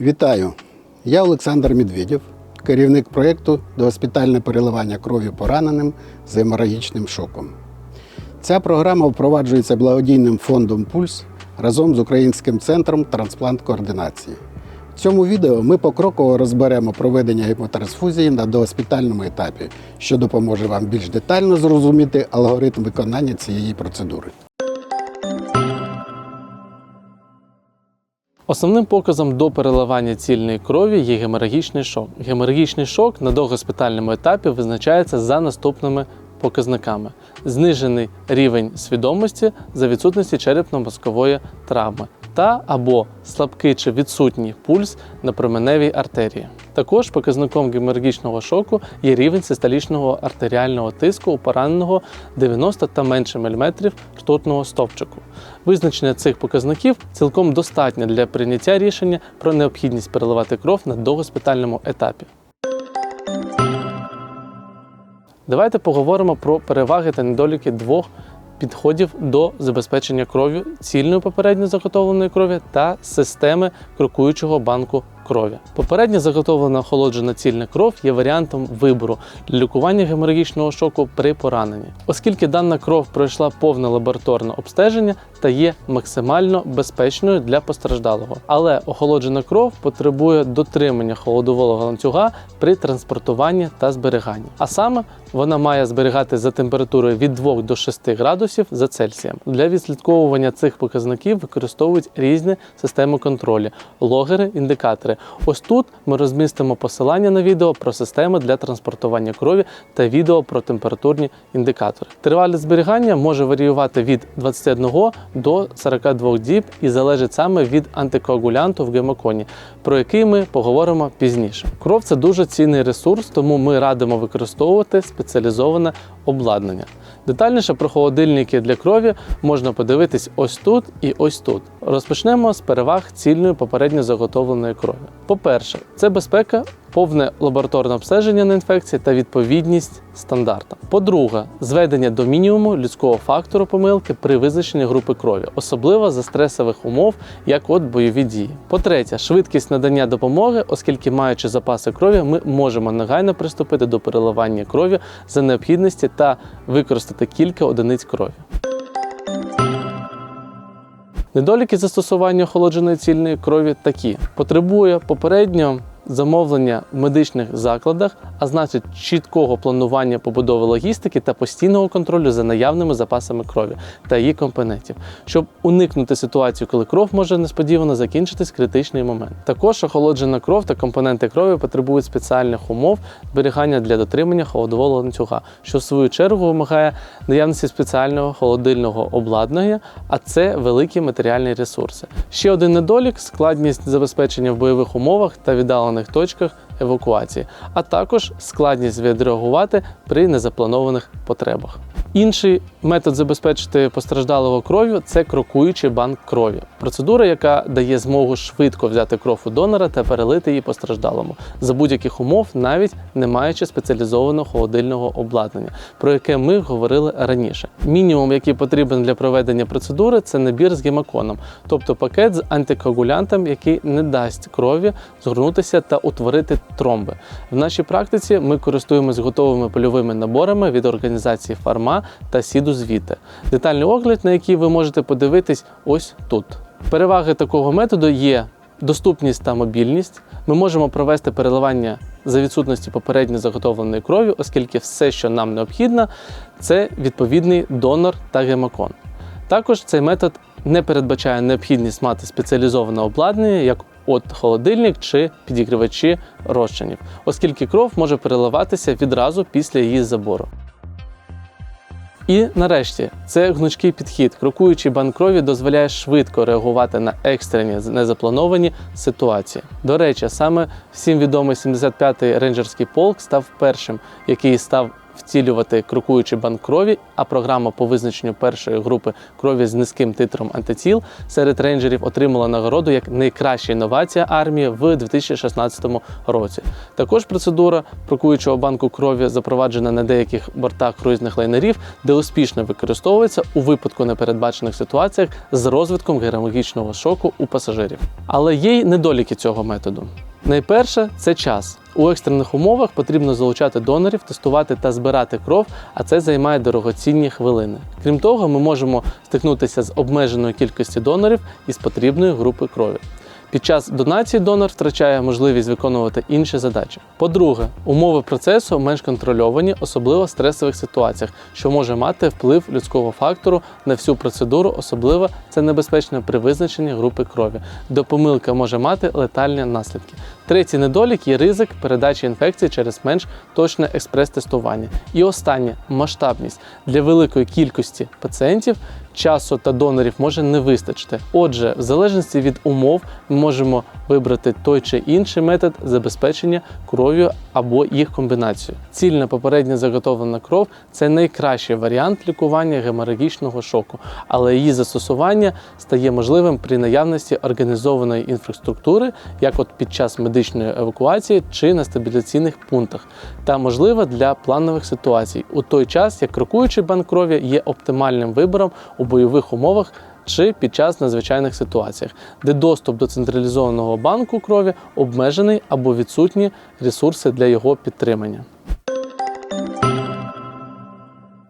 Вітаю! Я Олександр Медведєв, керівник проєкту «Догоспітальне переливання крові пораненим з геморагічним шоком. Ця програма впроваджується благодійним фондом Пульс разом з Українським центром трансплант-координації. В цьому відео ми покроково розберемо проведення гепатрансфузії на догоспітальному етапі, що допоможе вам більш детально зрозуміти алгоритм виконання цієї процедури. Основним показом до переливання цільної крові є геморагічний шок. Геморагічний шок на догоспітальному етапі визначається за наступними показниками: знижений рівень свідомості за відсутності черепно-мозкової травми та або слабкий чи відсутній пульс на променевій артерії. Також показником геморагічного шоку є рівень систолічного артеріального тиску у пораненого 90 та менше мм ртутного стовпчику. Визначення цих показників цілком достатньо для прийняття рішення про необхідність переливати кров на догоспітальному етапі. Давайте поговоримо про переваги та недоліки двох підходів до забезпечення кров'ю цільної попередньо заготовленої крові та системи крокуючого банку крові. Попередньо заготовлена охолоджена цільна кров є варіантом вибору для лікування геморагічного шоку при пораненні, оскільки дана кров пройшла повне лабораторне обстеження та є максимально безпечною для постраждалого. Але охолоджена кров потребує дотримання холодового ланцюга при транспортуванні та зберіганні. А саме вона має зберігати за температурою від 2 до 6 градусів за Цельсієм. Для відслідковування цих показників використовують різні системи контролю, логери, індикатори. Ось тут ми розмістимо посилання на відео про системи для транспортування крові та відео про температурні індикатори. Тривалість зберігання може варіювати від 21 до 42 діб і залежить саме від антикоагулянту в гемоконі, про який ми поговоримо пізніше. Кров це дуже цінний ресурс, тому ми радимо використовувати спеціалізоване обладнання. Детальніше про холодильники для крові можна подивитись ось тут і ось тут. Розпочнемо з переваг цільної попередньо заготовленої крові. По-перше, це безпека, повне лабораторне обстеження на інфекції та відповідність стандартам. По-друге, зведення до мінімуму людського фактору помилки при визначенні групи крові, особливо за стресових умов, як от бойові дії. По-третє, швидкість надання допомоги, оскільки маючи запаси крові, ми можемо негайно приступити до переливання крові за необхідності та використати кілька одиниць крові. Недоліки застосування охолодженої цільної крові такі: потребує попередньо замовлення в медичних закладах, а значить чіткого планування побудови логістики та постійного контролю за наявними запасами крові та її компонентів, щоб уникнути ситуацію, коли кров може несподівано закінчитись критичний момент. Також охолоджена кров та компоненти крові потребують спеціальних умов зберігання для дотримання холодового ланцюга, що в свою чергу вимагає наявності спеціального холодильного обладнання, а це великі матеріальні ресурси. Ще один недолік складність забезпечення в бойових умовах та віддалених точках евакуації, а також складність відреагувати при незапланованих потребах. Інший метод забезпечити постраждалого кров'ю це крокуючий банк крові. Процедура, яка дає змогу швидко взяти кров у донора та перелити її постраждалому за будь-яких умов, навіть не маючи спеціалізованого холодильного обладнання, про яке ми говорили раніше. Мінімум, який потрібен для проведення процедури, це набір з гемоконом, тобто пакет з антикоагулянтом, який не дасть крові згорнутися та утворити тромби. В нашій практиці ми користуємось готовими польовими наборами від організації Фарма та Сіду Звіти. Детальний огляд, на який ви можете подивитись ось тут. Переваги такого методу є доступність та мобільність. Ми можемо провести переливання за відсутності попередньо заготовленої крові, оскільки все, що нам необхідно, це відповідний донор та гемокон. Також цей метод не передбачає необхідність мати спеціалізоване обладнання, як от холодильник чи підігрівачі розчинів, оскільки кров може переливатися відразу після її забору. І нарешті це гнучкий підхід. Крокуючий банк крові дозволяє швидко реагувати на екстрені незаплановані ситуації. До речі, саме всім відомий 75-й рейнджерський полк став першим, який став втілювати крокуючий банк крові, а програма по визначенню першої групи крові з низьким титром антитіл серед рейнджерів отримала нагороду як найкраща інновація армії в 2016 році. Також процедура крокуючого банку крові запроваджена на деяких бортах круїзних лайнерів, де успішно використовується у випадку непередбачених ситуаціях з розвитком геморагічного шоку у пасажирів. Але є й недоліки цього методу. Найперше це час. У екстрених умовах потрібно залучати донорів, тестувати та збирати кров, а це займає дорогоцінні хвилини. Крім того, ми можемо стикнутися з обмеженою кількістю донорів із потрібної групи крові. Під час донації донор втрачає можливість виконувати інші задачі. По-друге, умови процесу менш контрольовані, особливо в стресових ситуаціях, що може мати вплив людського фактору на всю процедуру, особливо це небезпечно при визначенні групи крові, де помилка може мати летальні наслідки. Третій недолік є ризик передачі інфекції через менш точне експрес-тестування. І останнє масштабність для великої кількості пацієнтів. Часу та донорів може не вистачити. Отже, в залежності від умов ми можемо вибрати той чи інший метод забезпечення кров'ю або їх комбінацію. Цільна попередньо заготовлена кров це найкращий варіант лікування геморагічного шоку, але її застосування стає можливим при наявності організованої інфраструктури, як от під час медичної евакуації чи на стабіляційних пунктах, та можлива для планових ситуацій у той час, як крокуючий банк крові є оптимальним вибором у бойових умовах чи під час надзвичайних ситуаціях, де доступ до централізованого банку крові обмежений або відсутні ресурси для його підтримання.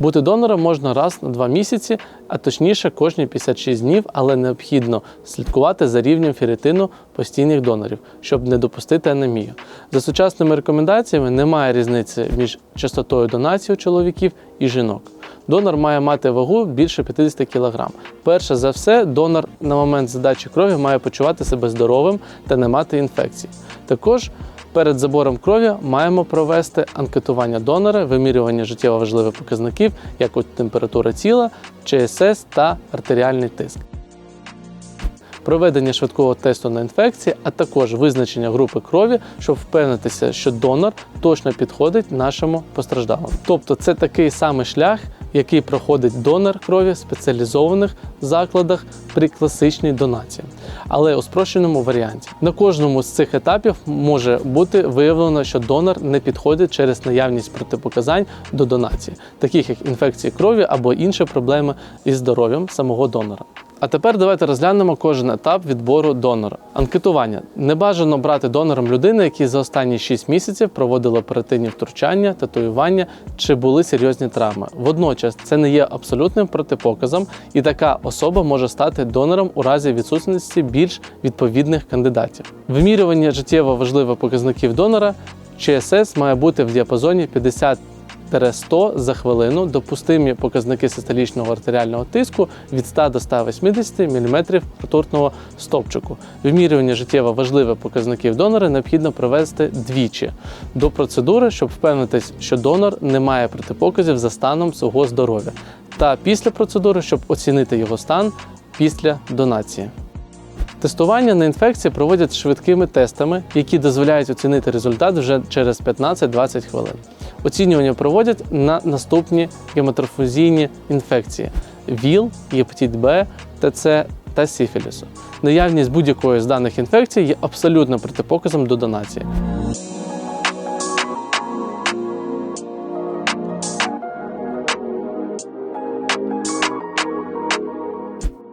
Бути донором можна раз на два місяці, а точніше кожні 56 днів, але необхідно слідкувати за рівнем ферритину постійних донорів, щоб не допустити анемію. За сучасними рекомендаціями немає різниці між частотою донації у чоловіків і жінок. Донор має мати вагу більше 50 кг. Перше за все, донор на момент здачі крові має почувати себе здоровим та не мати інфекцій. Також Перед забором крові маємо провести анкетування донора, вимірювання життєво важливих показників, як от температура тіла, ЧСС та артеріальний тиск. Проведення швидкого тесту на інфекції, а також визначення групи крові, щоб впевнитися, що донор точно підходить нашому постраждалому. Тобто це такий самий шлях, який проходить донор крові в спеціалізованих закладах при класичній донації, але у спрощеному варіанті. На кожному з цих етапів може бути виявлено, що донор не підходить через наявність протипоказань до донації, таких як інфекції крові або інші проблеми із здоров'ям самого донора. А тепер давайте розглянемо кожен етап відбору донора. Анкетування не бажано брати донором людини, які за останні 6 місяців проводили оперативні втручання, татуювання чи були серйозні травми. Водночас це не є абсолютним протипоказом, і така особа може стати донором у разі відсутності більш відповідних кандидатів. Вимірювання життєво важливих показників донора ЧСС має бути в діапазоні 50 100 за хвилину допустимі показники систолічного артеріального тиску від 100 до 180 мм ртутного стовпчику. Вимірювання життєво важливих показників донора необхідно провести двічі до процедури, щоб впевнитись, що донор не має протипоказів за станом свого здоров'я, та після процедури, щоб оцінити його стан після донації. Тестування на інфекції проводять швидкими тестами, які дозволяють оцінити результат вже через 15-20 хвилин. Оцінювання проводять на наступні гематрофузійні інфекції: ВІЛ, гепатит Б, ТЦ та сифілісу. Наявність будь-якої з даних інфекцій є абсолютно протипоказом до донації.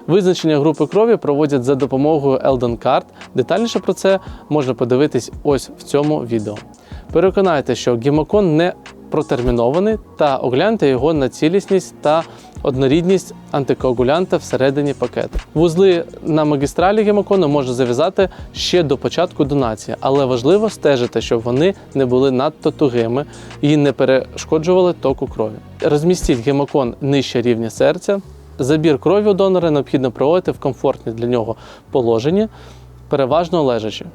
Визначення групи крові проводять за допомогою Eldon Card. Детальніше про це можна подивитись ось в цьому відео. Переконайте, що гемокон не протермінований та огляньте його на цілісність та однорідність антикоагулянта всередині пакету. Вузли на магістралі гемокону можна зав'язати ще до початку донації, але важливо стежити, щоб вони не були надто тугими і не перешкоджували току крові. Розмістіть гемокон нижче рівня серця. Забір крові у донора необхідно проводити в комфортні для нього положенні, переважно лежачи.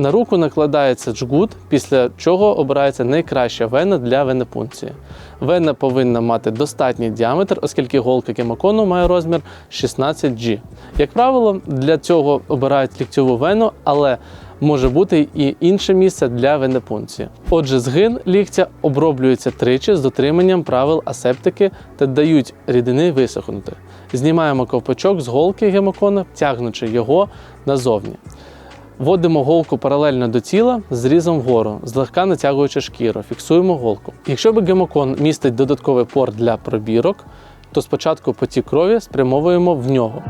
На руку накладається джгут, після чого обирається найкраща вена для венепункції. Вена повинна мати достатній діаметр, оскільки голка гемокону має розмір 16G. Як правило, для цього обирають ліктьову вену, але може бути і інше місце для венепункції. Отже, згин ліктя оброблюється тричі з дотриманням правил асептики та дають рідини висохнути. Знімаємо ковпачок з голки гемокона, тягнучи його назовні. Вводимо голку паралельно до тіла зрізом вгору, злегка натягуючи шкіру, фіксуємо голку. Якщо б гемокон містить додатковий порт для пробірок, то спочатку потік крові спрямовуємо в нього.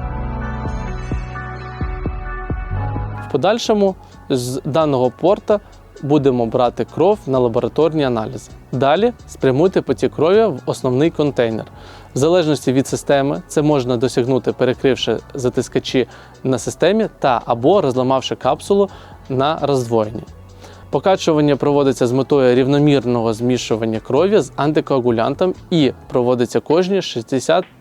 В подальшому з даного порта будемо брати кров на лабораторні аналізи. Далі спрямуйте потік крові в основний контейнер. В залежності від системи це можна досягнути, перекривши затискачі на системі та або розламавши капсулу на роздвоєнні. Покачування проводиться з метою рівномірного змішування крові з антикоагулянтом і проводиться кожні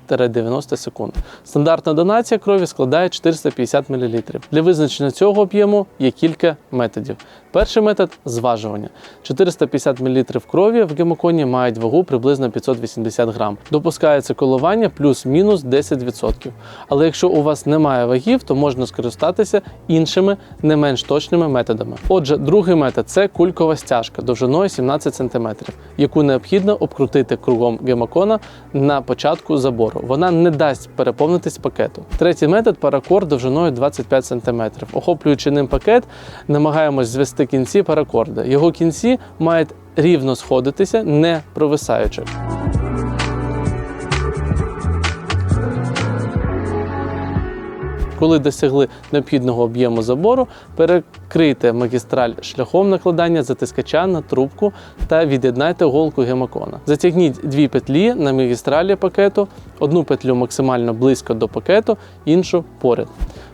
60-90 секунд. Стандартна донація крові складає 450 мл. Для визначення цього об'єму є кілька методів. Перший метод зважування. 450 мл крові в гемоконі мають вагу приблизно 580 грам. Допускається коливання плюс-мінус 10%. Але якщо у вас немає вагів, то можна скористатися іншими не менш точними методами. Отже, другий метод це кулькова стяжка довжиною 17 см, яку необхідно обкрутити кругом гемокона на початку забору. Вона не дасть переповнитись пакету. Третій метод паракорд довжиною 25 см. Охоплюючи ним пакет, намагаємось звести кінці паракорда. Його кінці мають рівно сходитися, не провисаючи. Коли досягли необхідного об'єму забору, перекрийте магістраль шляхом накладання затискача на трубку та від'єднайте голку гемокона. Затягніть дві петлі на магістралі пакету, одну петлю максимально близько до пакету, іншу поряд,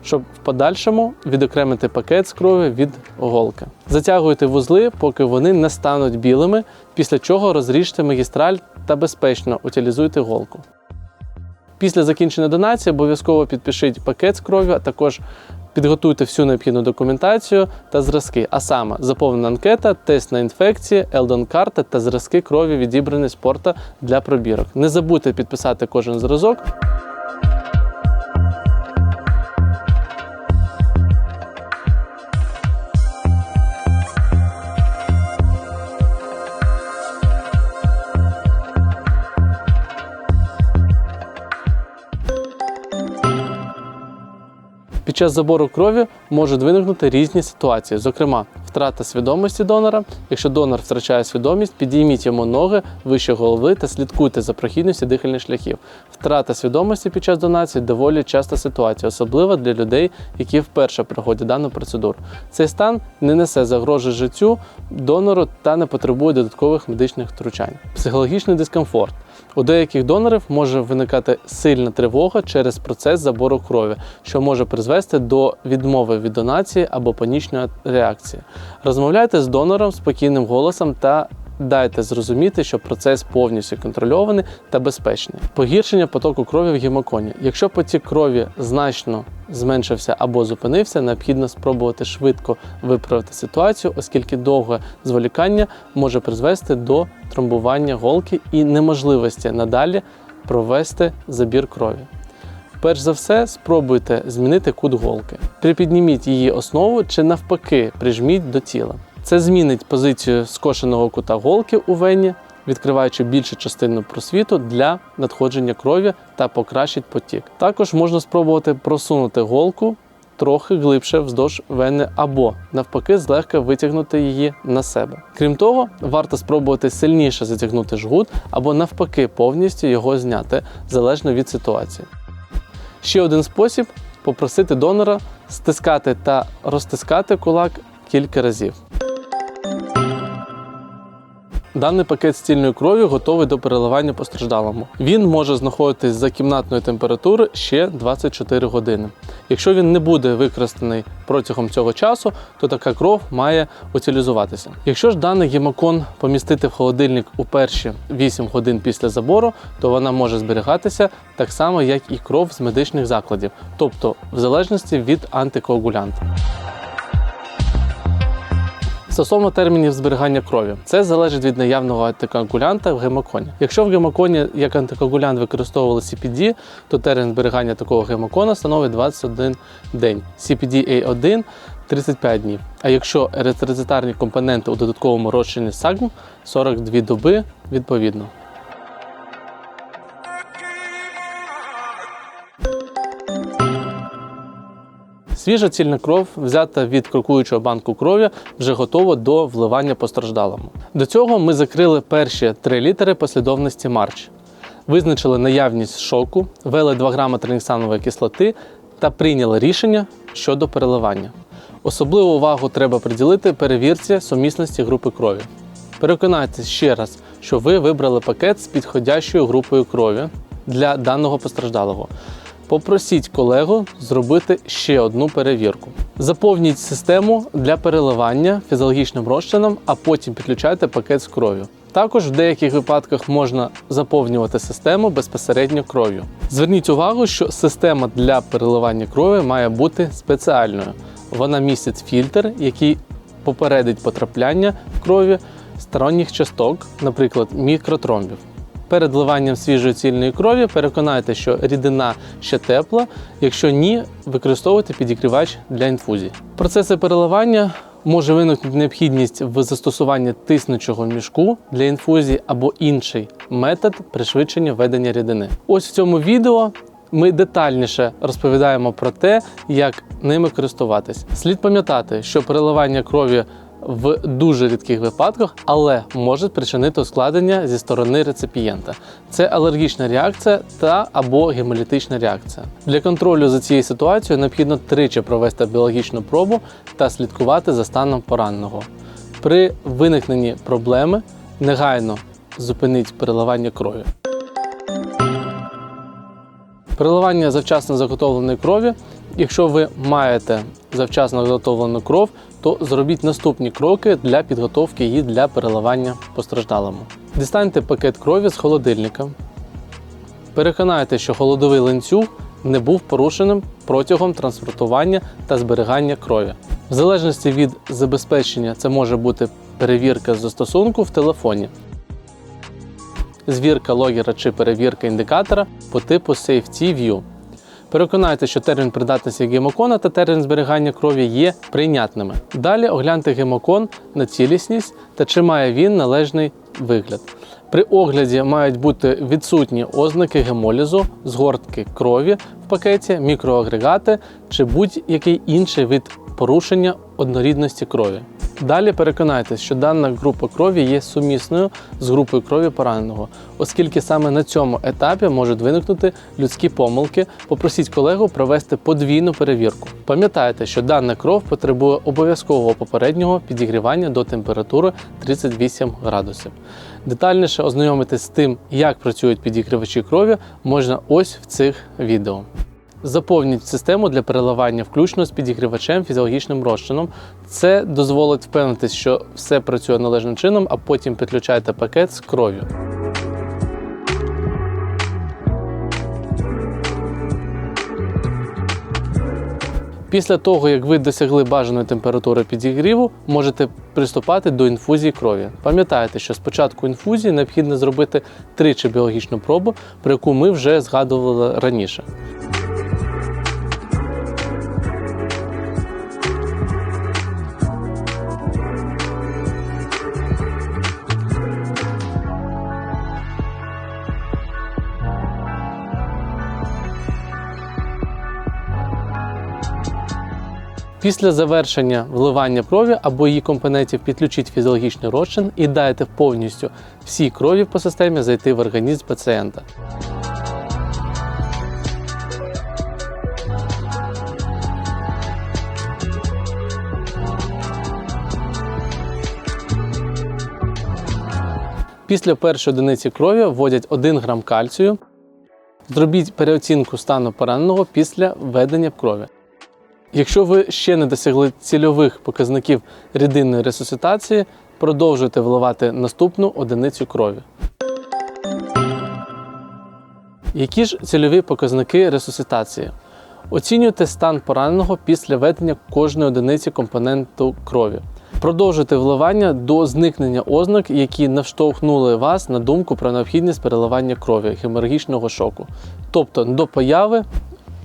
щоб в подальшому відокремити пакет з крові від голки. Затягуйте вузли, поки вони не стануть білими, після чого розріжте магістраль та безпечно утилізуйте голку. Після закінчення донації обов'язково підпишіть пакет з кров'ю, а також підготуйте всю необхідну документацію та зразки, а саме заповнена анкета, тест на інфекції, елдон-карта та зразки крові відібрані з порта для пробірок. Не забудьте підписати кожен зразок. Під час забору крові можуть виникнути різні ситуації, зокрема, втрата свідомості донора. Якщо донор втрачає свідомість, підійміть йому ноги вище голови та слідкуйте за прохідністю дихальних шляхів. Втрата свідомості під час донації доволі часта ситуація, особливо для людей, які вперше проходять дану процедуру. Цей стан не несе загрози життю донору та не потребує додаткових медичних втручань. Психологічний дискомфорт. У деяких донорів може виникати сильна тривога через процес забору крові, що може призвести до відмови від донації або панічної реакції. Розмовляйте з донором спокійним голосом та дайте зрозуміти, що процес повністю контрольований та безпечний. Погіршення потоку крові в гемоконі. Якщо потік крові значно зменшився або зупинився, необхідно спробувати швидко виправити ситуацію, оскільки довге зволікання може призвести до тромбування голки і неможливості надалі провести забір крові. Перш за все, спробуйте змінити кут голки. Припідніміть її основу чи навпаки прижміть до тіла. Це змінить позицію скошеного кута голки у вені, відкриваючи більшу частину просвіту для надходження крові та покращить потік. Також можна спробувати просунути голку трохи глибше вздовж вени або навпаки злегка витягнути її на себе. Крім того, варто спробувати сильніше затягнути жгут або навпаки повністю його зняти залежно від ситуації. Ще один спосіб попросити донора стискати та розтискати кулак кілька разів. Даний пакет стільної крові готовий до переливання постраждалому. Він може знаходитись за кімнатної температури ще 24 години. Якщо він не буде використаний протягом цього часу, то така кров має утилізуватися. Якщо ж даний гемокон помістити в холодильник у перші 8 годин після забору, то вона може зберігатися так само, як і кров з медичних закладів, тобто в залежності від антикоагулянта. Стосовно термінів зберігання крові, це залежить від наявного антикоагулянта в гемоконі. Якщо в гемоконі як антикоагулянт використовували CPD, то термін зберігання такого гемокона становить 21 день. CPD A1 35 днів. А якщо еритроцитарні компоненти у додатковому розчині САГМ 42 доби відповідно. Свіжа цільна кров, взята від крокуючого банку крові, вже готова до вливання постраждалому. До цього ми закрили перші три літери послідовності Марч, визначили наявність шоку, ввели 2 грами триніксанової кислоти та прийняли рішення щодо переливання. Особливу увагу треба приділити перевірці сумісності групи крові. Переконайтесь ще раз, що ви вибрали пакет з підходящою групою крові для даного постраждалого. Попросіть колегу зробити ще одну перевірку. Заповніть систему для переливання фізіологічним розчином, а потім підключайте пакет з кров'ю. Також в деяких випадках можна заповнювати систему безпосередньо кров'ю. Зверніть увагу, що система для переливання крові має бути спеціальною. Вона містить фільтр, який попередить потрапляння в крові сторонніх часток, наприклад, мікротромбів. Перед вливанням свіжої цільної крові переконайте, що рідина ще тепла. Якщо ні, використовуйте підігрівач для інфузії. В процесі переливання може виникнути необхідність в застосуванні тиснучого мішку для інфузії або інший метод пришвидшення ведення рідини. Ось в цьому відео ми детальніше розповідаємо про те, як ними користуватись. Слід пам'ятати, що переливання крові в дуже рідких випадках, але може причинити ускладнення зі сторони реципієнта. Це алергічна реакція та або гемолітична реакція. Для контролю за цією ситуацією необхідно тричі провести біологічну пробу та слідкувати за станом пораненого. При виникненні проблеми негайно зупиніть переливання крові. Переливання завчасно заготовленої крові. Якщо ви маєте завчасно заготовлену кров, то зробіть наступні кроки для підготовки її для переливання постраждалому. Дістаньте пакет крові з холодильника. Переконайте, що холодовий ланцюг не був порушеним протягом транспортування та зберігання крові. В залежності від забезпечення, це може бути перевірка застосунку в телефоні, звірка логера чи перевірка індикатора по типу Safety View. Переконайте, що термін придатності гемокона та термін зберігання крові є прийнятними. Далі огляньте гемокон на цілісність та чи має він належний вигляд. При огляді мають бути відсутні ознаки гемолізу, згортки крові в пакеті, мікроагрегати чи будь-який інший вид порушення однорідності крові. Далі переконайтесь, що дана група крові є сумісною з групою крові пораненого, оскільки саме на цьому етапі можуть виникнути людські помилки. Попросіть колегу провести подвійну перевірку. Пам'ятайте, що дана кров потребує обов'язкового попереднього підігрівання до температури 38 градусів. Детальніше ознайомитись з тим, як працюють підігрівачі крові, можна ось в цих відео. Заповніть систему для переливання включно з підігрівачем фізіологічним розчином. Це дозволить впевнитись, що все працює належним чином, а потім підключайте пакет з кров'ю. Після того, як ви досягли бажаної температури підігріву, можете приступати до інфузії крові. Пам'ятайте, що спочатку інфузії необхідно зробити тричі біологічну пробу, про яку ми вже згадували раніше. Після завершення вливання крові або її компонентів підключіть фізіологічний розчин і дайте повністю всій крові по системі зайти в організм пацієнта. Після першої одиниці крові вводять 1 грам кальцію. Зробіть переоцінку стану пораненого після введення крові. Якщо ви ще не досягли цільових показників рідинної ресуситації, продовжуйте вливати наступну одиницю крові. Які ж цільові показники ресуситації? Оцінюйте стан пораненого після введення кожної одиниці компоненту крові. Продовжуйте вливання до зникнення ознак, які навштовхнули вас на думку про необхідність переливання крові геморагічного шоку, тобто до появи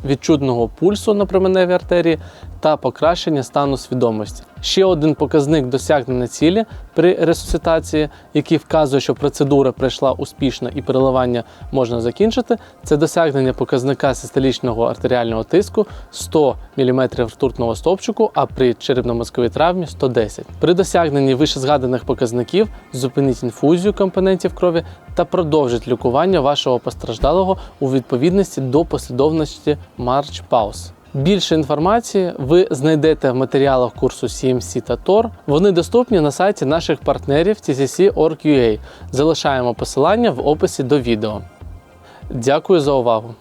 відчутного пульсу на променевій артерії та покращення стану свідомості. Ще один показник досягнення цілі при ресуситації, який вказує, що процедура пройшла успішно і переливання можна закінчити, це досягнення показника систолічного артеріального тиску 100 мм ртутного стовпчику, а при черепно-мозковій травмі 110. При досягненні вищезгаданих показників зупиніть інфузію компонентів крові та продовжить лікування вашого постраждалого у відповідності до послідовності March Pause. Більше інформації ви знайдете в матеріалах курсу CMC та TOR. Вони доступні на сайті наших партнерів TCC.org.ua. Залишаємо посилання в описі до відео. Дякую за увагу!